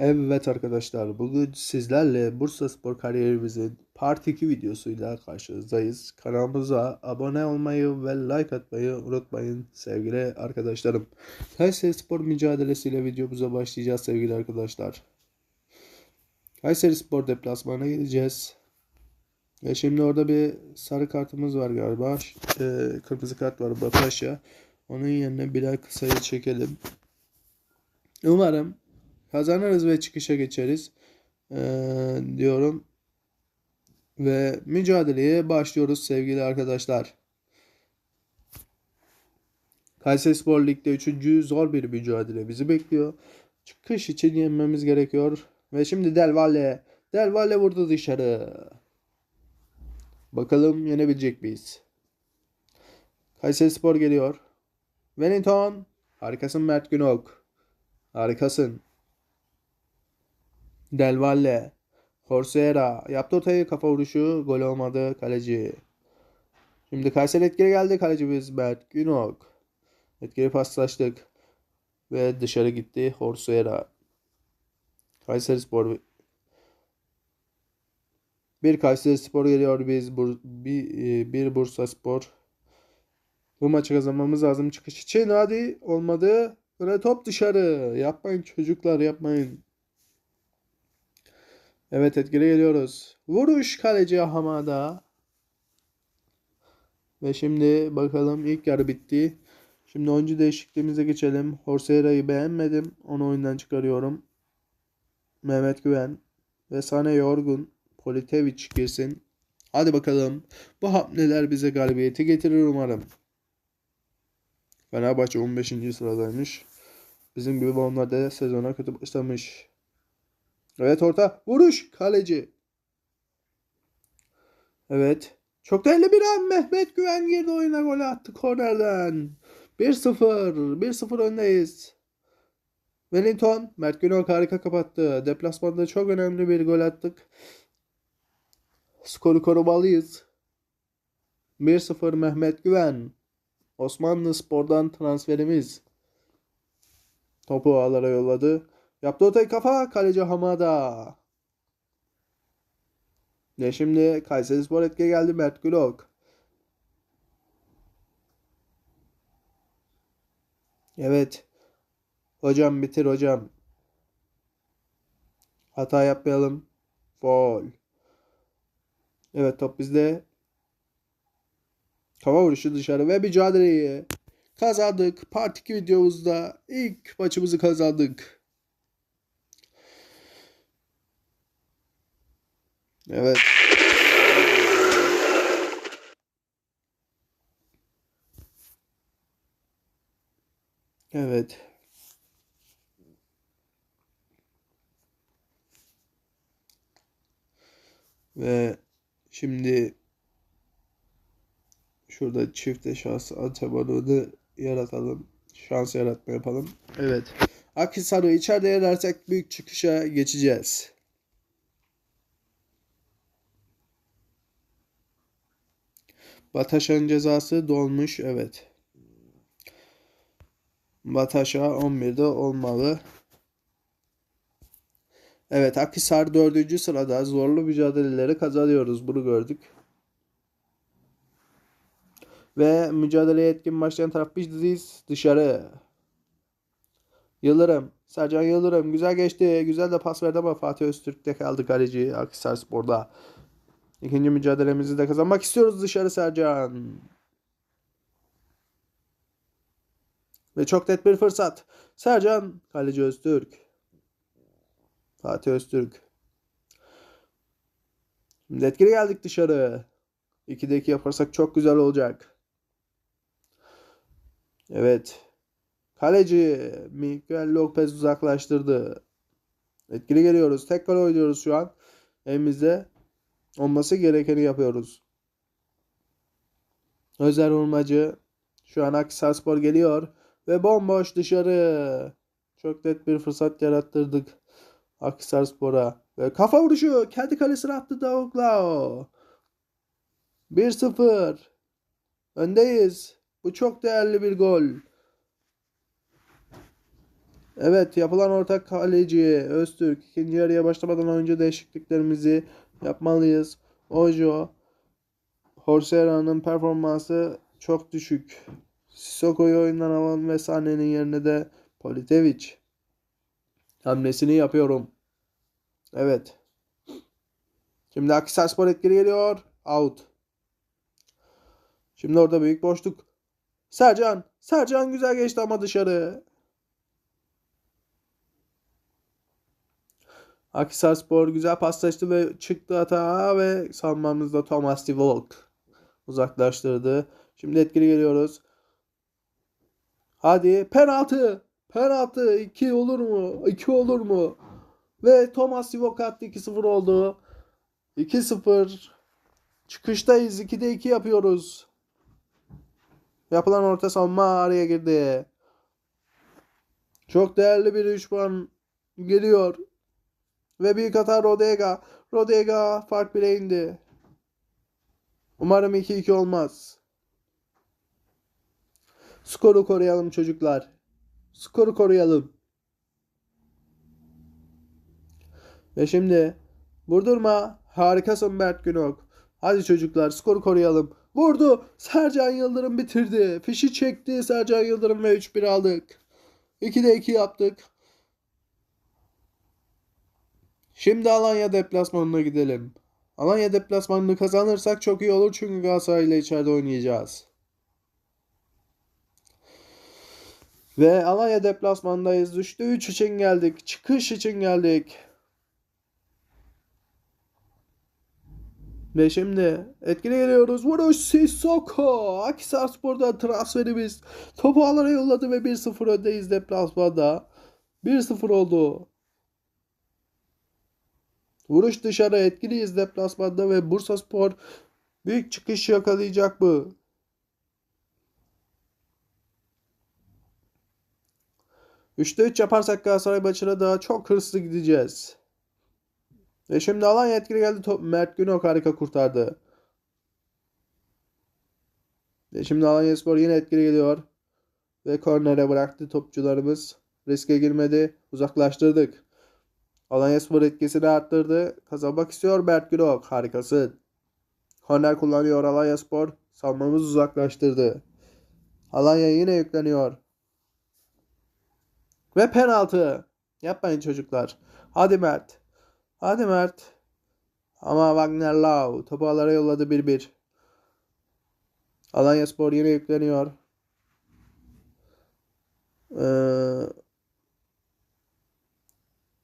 Evet arkadaşlar bugün sizlerle Bursa Spor kariyerimizin Part 2 videosuyla karşınızdayız. Kanalımıza abone olmayı ve like atmayı unutmayın sevgili arkadaşlarım. Kayseri Spor mücadelesiyle videomuza başlayacağız sevgili arkadaşlar. Kayseri Spor deplasmana gideceğiz. Ve şimdi orada bir sarı kartımız var galiba. Ee, kırmızı kart var Bataş'a. Onun yerine Bilal Kısa'yı çekelim. Umarım kazanırız ve çıkışa geçeriz ee, diyorum. Ve mücadeleye başlıyoruz sevgili arkadaşlar. Kayseri Spor Lig'de 3. zor bir mücadele bizi bekliyor. Çıkış için yenmemiz gerekiyor. Ve şimdi Del Valle. Del Valle vurdu dışarı. Bakalım yenebilecek miyiz? Kayseri Spor geliyor. Wellington. Harikasın Mert Günok. Harikasın. Del Valle. Corsera. Yaptı ortaya kafa vuruşu. Gol olmadı. Kaleci. Şimdi Kayseri etkili geldi. Kalecimiz Mert Günok. Etkili paslaştık. Ve dışarı gitti. Corsera. Kayseri Spor. Bir Kayseri Spor geliyor. Biz bur bir, bir Bursa Spor. Bu maçı kazanmamız lazım çıkış için. Hadi olmadı. Ve top dışarı. Yapmayın çocuklar yapmayın. Evet etkili geliyoruz. Vuruş kaleci Hamada. Ve şimdi bakalım ilk yarı bitti. Şimdi oyuncu değişikliğimize geçelim. Horsera'yı beğenmedim. Onu oyundan çıkarıyorum. Mehmet Güven ve Sane Yorgun. Politevic girsin. Hadi bakalım. Bu hamleler bize galibiyeti getirir umarım. Fenerbahçe 15. sıradaymış. Bizim gibi onlar da sezona kötü başlamış. Evet orta. Vuruş. Kaleci. Evet. Çok değerli bir an Mehmet Güven girdi oyuna gol attı kornerden. 1-0. 1-0 öndeyiz. Wellington. Mert Günok harika kapattı. Deplasmanda çok önemli bir gol attık. Skoru korumalıyız. 1-0 Mehmet Güven. Osmanlı Spor'dan transferimiz. Topu ağlara yolladı. Yaptı ortaya kafa. Kaleci Hamada. Ve şimdi Kayseri Spor etki geldi. Mert Gülok. Evet. Hocam bitir hocam. Hata yapmayalım. Foul. Evet top bizde. Hava vuruşu dışarı ve mücadeleyi kazandık. Part 2 videomuzda ilk maçımızı kazandık. Evet. Evet. Ve şimdi şurada çifte şans antrenmanını yaratalım. Şans yaratma yapalım. Evet. Akhisar'ı içeride yenersek büyük çıkışa geçeceğiz. Bataşa'nın cezası dolmuş. Evet. Bataşa 11'de olmalı. Evet Akhisar 4. sırada zorlu mücadeleleri kazanıyoruz. Bunu gördük. Ve mücadeleye etkin başlayan taraf biziz. Dışarı. Yıldırım. Sercan Yıldırım. Güzel geçti. Güzel de pas verdi ama Fatih Öztürk'te kaldı kaleci Akhisar Spor'da. İkinci mücadelemizi de kazanmak istiyoruz dışarı Sercan. Ve çok net bir fırsat. Sercan, kaleci Öztürk. Fatih Öztürk. Şimdi etkili geldik dışarı. 2'de 2 yaparsak çok güzel olacak. Evet. Kaleci Miguel Lopez uzaklaştırdı. Etkili geliyoruz. Tekrar oynuyoruz şu an. Elimizde olması gerekeni yapıyoruz. Özer Urmacı şu an Akhisarspor geliyor ve bomboş dışarı. Çok net bir fırsat yarattırdık Akhisarspor'a ve kafa vuruşu kendi kalesine attı Davuklao. 1-0 öndeyiz. Bu çok değerli bir gol. Evet yapılan ortak kaleci Öztürk. İkinci yarıya başlamadan önce değişikliklerimizi yapmalıyız. Ojo. Horsera'nın performansı çok düşük. Sissoko'yu oyundan alan ve Sané'nin yerine de Politevic. Hamlesini yapıyorum. Evet. Şimdi Akhisarspor etkili geliyor. Out. Şimdi orada büyük boşluk. Sercan. Sercan güzel geçti ama dışarı. Akhisarspor güzel paslaştı ve çıktı hata ve savunmamızda Thomas Divolk uzaklaştırdı. Şimdi etkili geliyoruz. Hadi penaltı. Penaltı 2 olur mu? 2 olur mu? Ve Thomas Divolk attı 2-0 oldu. 2-0. Çıkıştayız. 2'de 2 yapıyoruz. Yapılan orta savunma araya girdi. Çok değerli bir 3 puan geliyor. Ve büyük hata Rodega. Rodega fark bile indi. Umarım 2-2 olmaz. Skoru koruyalım çocuklar. Skoru koruyalım. Ve şimdi vurdurma. Harikasın Mert Günok. Hadi çocuklar skoru koruyalım. Vurdu. Sercan Yıldırım bitirdi. Fişi çekti Sercan Yıldırım ve 3-1 aldık. 2'de 2 yaptık. Şimdi Alanya deplasmanına gidelim. Alanya deplasmanını kazanırsak çok iyi olur çünkü Galatasaray ile içeride oynayacağız. Ve Alanya deplasmandayız. Düştü 3 için geldik. Çıkış için geldik. Ve şimdi etkili geliyoruz. Vuruş Sissoko. Akhisarspor'da transferimiz. Topu alana yolladı ve 1-0 öndeyiz deplasmanda. 1-0 oldu. Vuruş dışarı etkiliyiz deplasmanda ve Bursaspor büyük çıkış yakalayacak mı? Üçte 3 yaparsak Galatasaray maçına daha çok hırslı gideceğiz. Ve şimdi Alanya etkili geldi. Top, Mert Günok harika kurtardı. Ve şimdi Alanya Spor yine etkili geliyor. Ve kornere bıraktı topçularımız. Riske girmedi. Uzaklaştırdık. Alanya Spor etkisini arttırdı. Kazanmak istiyor Mert Günok. Harikasın. Korner kullanıyor Alanya Spor. Savunmamız uzaklaştırdı. Alanya yine yükleniyor. Ve penaltı. Yapmayın çocuklar. Hadi Mert. Hadi Mert. Ama Wagner Lau topu alara yolladı 1-1. Alanya Spor yine yükleniyor. Ee,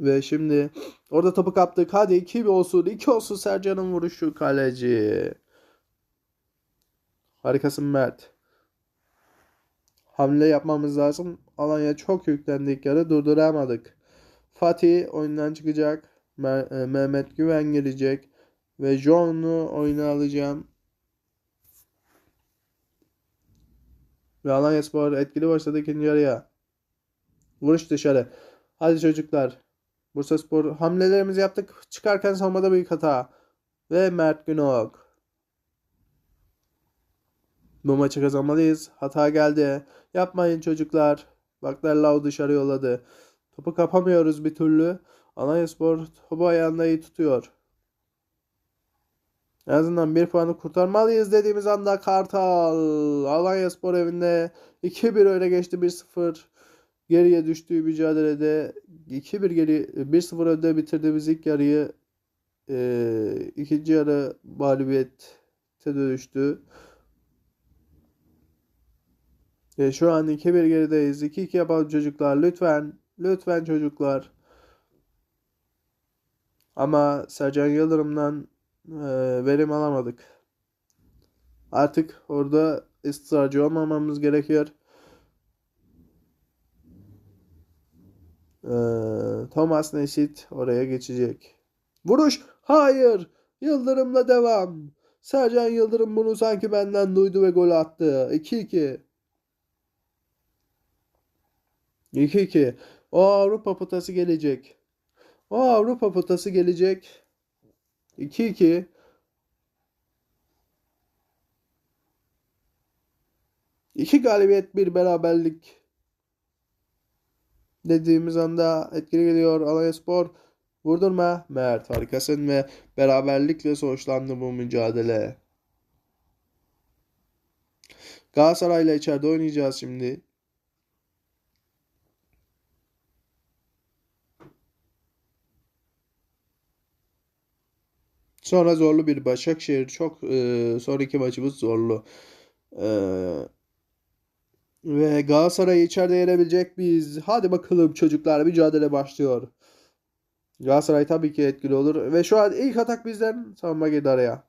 ve şimdi orada topu kaptık. Hadi 2 olsun. 2 olsun Sercan'ın vuruşu kaleci. Harikasın Mert. Hamle yapmamız lazım. Alanya çok yüklendik yarı durduramadık. Fatih oyundan çıkacak. Me- Mehmet Güven gelecek. Ve John'u oyuna alacağım. Ve Alanya Spor etkili başladı ikinci yarıya. Vuruş dışarı. Hadi çocuklar. Bursa Spor hamlelerimizi yaptık. Çıkarken savunmada büyük hata. Ve Mert Günok. Bu maçı kazanmalıyız. Hata geldi. Yapmayın çocuklar. Baklar Lau dışarı yolladı. Topu kapamıyoruz bir türlü. Alanyaspor topu ayağında iyi tutuyor. En azından bir puanı kurtarmalıyız dediğimiz anda Kartal Alanyaspor evinde 2-1 öne geçti 1-0 geriye düştüğü mücadelede 2-1 geri 1-0 önde bitirdiğimiz ilk yarıyı e, ikinci yarı mağlubiyete dönüştü. E, şu an 2-1 gerideyiz. 2-2 yapalım çocuklar. Lütfen. Lütfen çocuklar. Ama Sercan Yıldırım'dan e, verim alamadık. Artık orada ısrarcı olmamamız gerekiyor. Thomas Neşit oraya geçecek. Vuruş. Hayır. Yıldırım'la devam. Sercan Yıldırım bunu sanki benden duydu ve gol attı. 2-2. 2-2. O Avrupa potası gelecek. O Avrupa potası gelecek. 2-2. İki galibiyet bir beraberlik. Dediğimiz anda etkili geliyor Alanya Spor. Vurdurma Mert harikasın ve beraberlikle sonuçlandı bu mücadele. Galatasaray'la içeride oynayacağız şimdi. Sonra zorlu bir Başakşehir. Çok e, sonraki maçımız zorlu. E, ve Galatasaray'ı içeride yenebilecek miyiz? Hadi bakalım çocuklar mücadele başlıyor. Galatasaray tabii ki etkili olur. Ve şu an ilk atak bizden savunma girdi araya.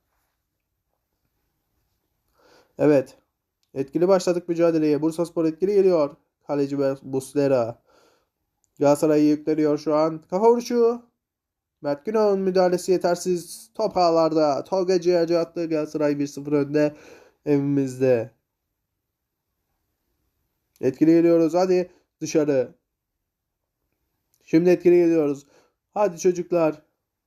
Evet. Etkili başladık mücadeleye. Bursaspor etkili geliyor. Kaleci Muslera. Galatasaray yükleniyor şu an. Kafa vuruşu. Mert Günok'un müdahalesi yetersiz. Top ağlarda. Tolga Ciğerci attı. Galatasaray 1-0 önde. Evimizde. Etkili geliyoruz. Hadi dışarı. Şimdi etkili geliyoruz. Hadi çocuklar.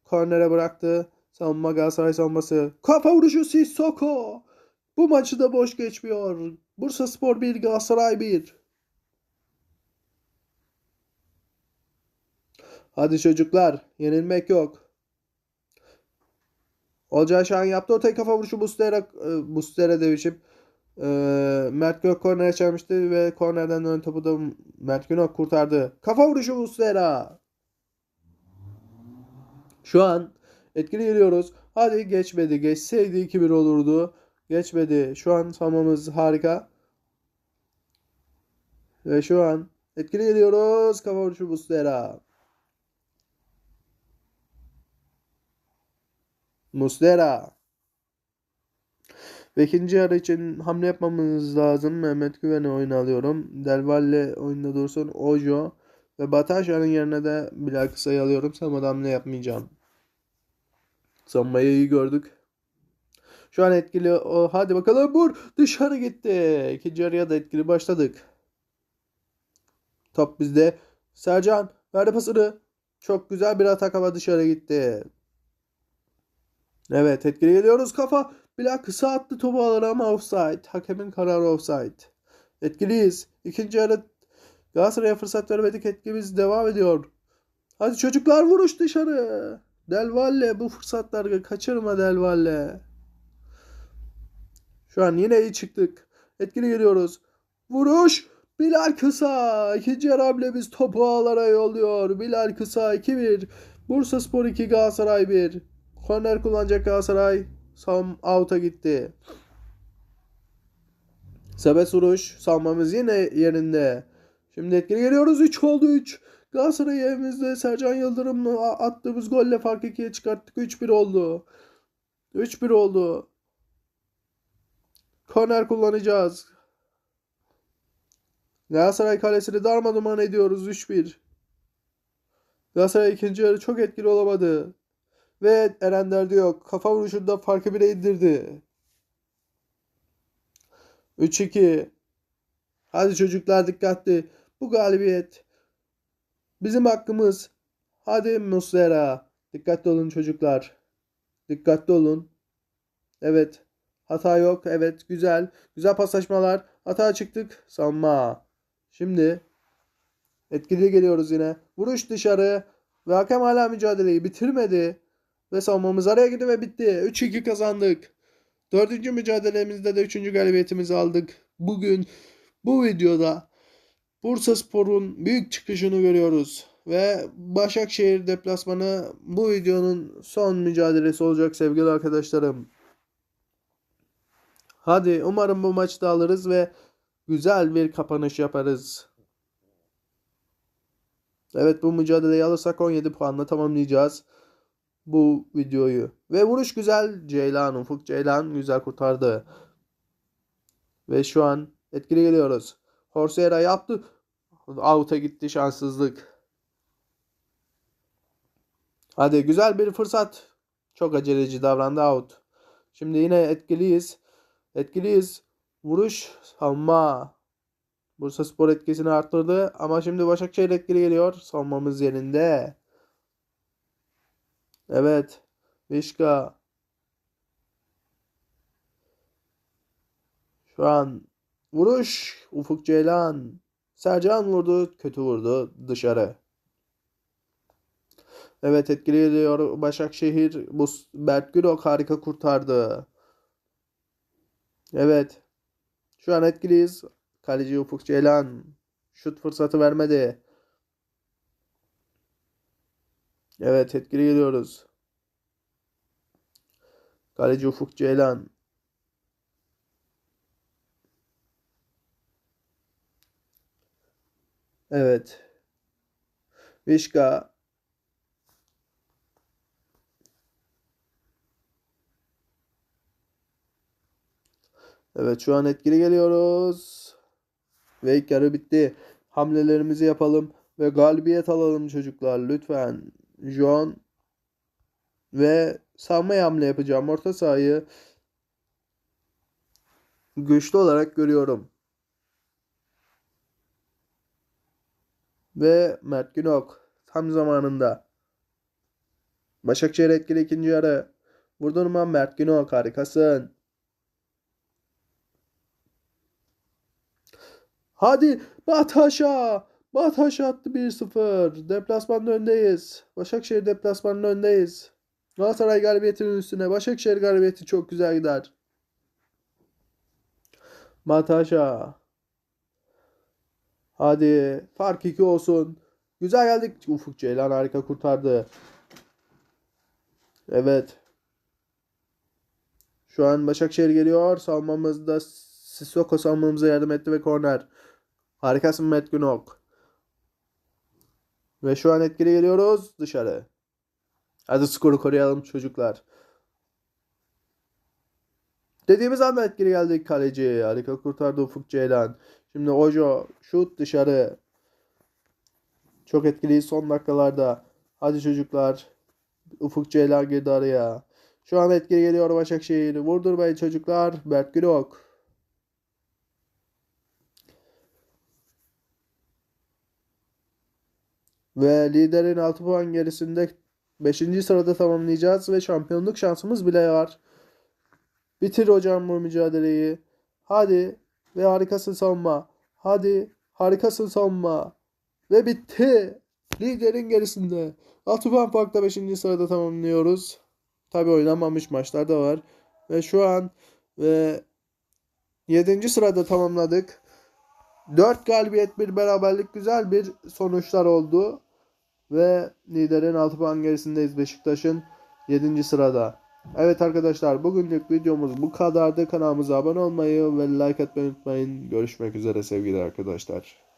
Kornere bıraktı. Savunma Galatasaray savunması. Kafa vuruşu Sissoko. Bu maçı da boş geçmiyor. Bursa Spor 1 Galatasaray 1. Hadi çocuklar. Yenilmek yok. Olcay Şahin yaptı. Ortaya kafa vuruşu Mustera, e, Mustera demişim. E, Mert Gök kornere çarpmıştı ve kornerden dönen topu da Mert Günok kurtardı. Kafa vuruşu Mustera. Şu an etkili geliyoruz. Hadi geçmedi. Geçseydi 2-1 olurdu. Geçmedi. Şu an savunmamız harika. Ve şu an etkili geliyoruz. Kafa vuruşu Mustera. Muslera. Ve ikinci yarı için hamle yapmamız lazım. Mehmet Güven'i oyuna alıyorum. Delvalle oyunda dursun. Ojo ve Bataşa'nın yerine de Bilal Kısa'yı alıyorum. Savunmada hamle yapmayacağım. Savunmayı iyi gördük. Şu an etkili. O, hadi bakalım vur. Dışarı gitti. İkinci yarıya da etkili başladık. Top bizde. Sercan verdi pasını. Çok güzel bir atak ama dışarı gitti. Evet etkili geliyoruz kafa. Bilal kısa attı topu alır ama offside. Hakemin kararı offside. Etkiliyiz. İkinci yarı Galatasaray'a fırsat vermedik. Etkimiz devam ediyor. Hadi çocuklar vuruş dışarı. Del Valle bu fırsatları kaçırma Del Valle. Şu an yine iyi çıktık. Etkili geliyoruz. Vuruş. Bilal Kısa. İkinci yarı hamlemiz topu ağlara yolluyor. Bilal Kısa 2-1. Bursa Spor 2 Galatasaray 1. Korner kullanacak Galatasaray. Sam out'a gitti. Sebes vuruş. Savunmamız yine yerinde. Şimdi etkili geliyoruz. 3 oldu 3. Galatasaray evimizde Sercan Yıldırım'la attığımız golle fark 2'ye çıkarttık. 3-1 oldu. 3-1 oldu. Korner kullanacağız. Galatasaray kalesini darmaduman ediyoruz 3-1. Galatasaray ikinci yarı çok etkili olamadı. Ve Eren derdi yok. Kafa vuruşunda farkı bile indirdi. 3-2. Hadi çocuklar dikkatli. Bu galibiyet bizim hakkımız. Hadi Muslera. Dikkatli olun çocuklar. Dikkatli olun. Evet. Hata yok. Evet. Güzel. Güzel paslaşmalar. Hata çıktık. Sanma. Şimdi etkili geliyoruz yine. Vuruş dışarı. Ve hakem hala mücadeleyi bitirmedi. Ve savunmamız araya girdi ve bitti. 3-2 kazandık. Dördüncü mücadelemizde de üçüncü galibiyetimizi aldık. Bugün bu videoda Bursa Spor'un büyük çıkışını görüyoruz. Ve Başakşehir deplasmanı bu videonun son mücadelesi olacak sevgili arkadaşlarım. Hadi umarım bu maçı da alırız ve güzel bir kapanış yaparız. Evet bu mücadeleyi alırsak 17 puanla tamamlayacağız bu videoyu. Ve vuruş güzel. Ceylan, Ufuk Ceylan güzel kurtardı. Ve şu an etkili geliyoruz. Horsera yaptı. Out'a gitti şanssızlık. Hadi güzel bir fırsat. Çok aceleci davrandı out. Şimdi yine etkiliyiz. Etkiliyiz. Vuruş savunma. Bursa Spor etkisini arttırdı ama şimdi Başakşehir etkili geliyor. Savunmamız yerinde. Evet. Vişka. Şu an vuruş. Ufuk Ceylan. Sercan vurdu. Kötü vurdu. Dışarı. Evet etkili geliyor Başakşehir. Bu Berk Gürok harika kurtardı. Evet. Şu an etkiliyiz. Kaleci Ufuk Ceylan. Şut fırsatı vermedi. Evet etkili geliyoruz. Kaleci Ufuk Ceylan. Evet. Vişka. Evet şu an etkili geliyoruz. Ve ilk yarı bitti. Hamlelerimizi yapalım ve galibiyet alalım çocuklar lütfen. John ve savunma hamle yapacağım. Orta sahayı güçlü olarak görüyorum. Ve Mert Günok tam zamanında. Başakşehir etkili ikinci yarı. Vurdurma Mert Günok harikasın. Hadi Bataşa. Bataşa attı 1-0. Deplasmanda öndeyiz. Başakşehir deplasmanında öndeyiz. Galatasaray galibiyetinin üstüne. Başakşehir galibiyeti çok güzel gider. Bataşa. Hadi fark 2 olsun. Güzel geldik. Ufuk Ceylan harika kurtardı. Evet. Şu an Başakşehir geliyor. Savunmamızda Sissoko savunmamıza yardım etti ve korner. Harikasın Mert Günok. Ve şu an etkili geliyoruz dışarı. Hadi skoru koruyalım çocuklar. Dediğimiz anda etkili geldik kaleci. Harika kurtardı Ufuk Ceylan. Şimdi Ojo şut dışarı. Çok etkili son dakikalarda. Hadi çocuklar. Ufuk Ceylan girdi araya. Şu an etkili geliyor Başakşehir. Vurdurmayın çocuklar. Mert Günok. Ve liderin 6 puan gerisinde 5. sırada tamamlayacağız ve şampiyonluk şansımız bile var. Bitir hocam bu mücadeleyi. Hadi ve harikasın savunma. Hadi harikasın savunma. Ve bitti. Liderin gerisinde. 6 puan farkla 5. sırada tamamlıyoruz. Tabi oynanmamış maçlar da var. Ve şu an ve 7. sırada tamamladık. 4 galibiyet bir beraberlik güzel bir sonuçlar oldu. Ve liderin 6 puan gerisindeyiz Beşiktaş'ın 7. sırada. Evet arkadaşlar bugünlük videomuz bu kadardı. Kanalımıza abone olmayı ve like atmayı unutmayın. Görüşmek üzere sevgili arkadaşlar.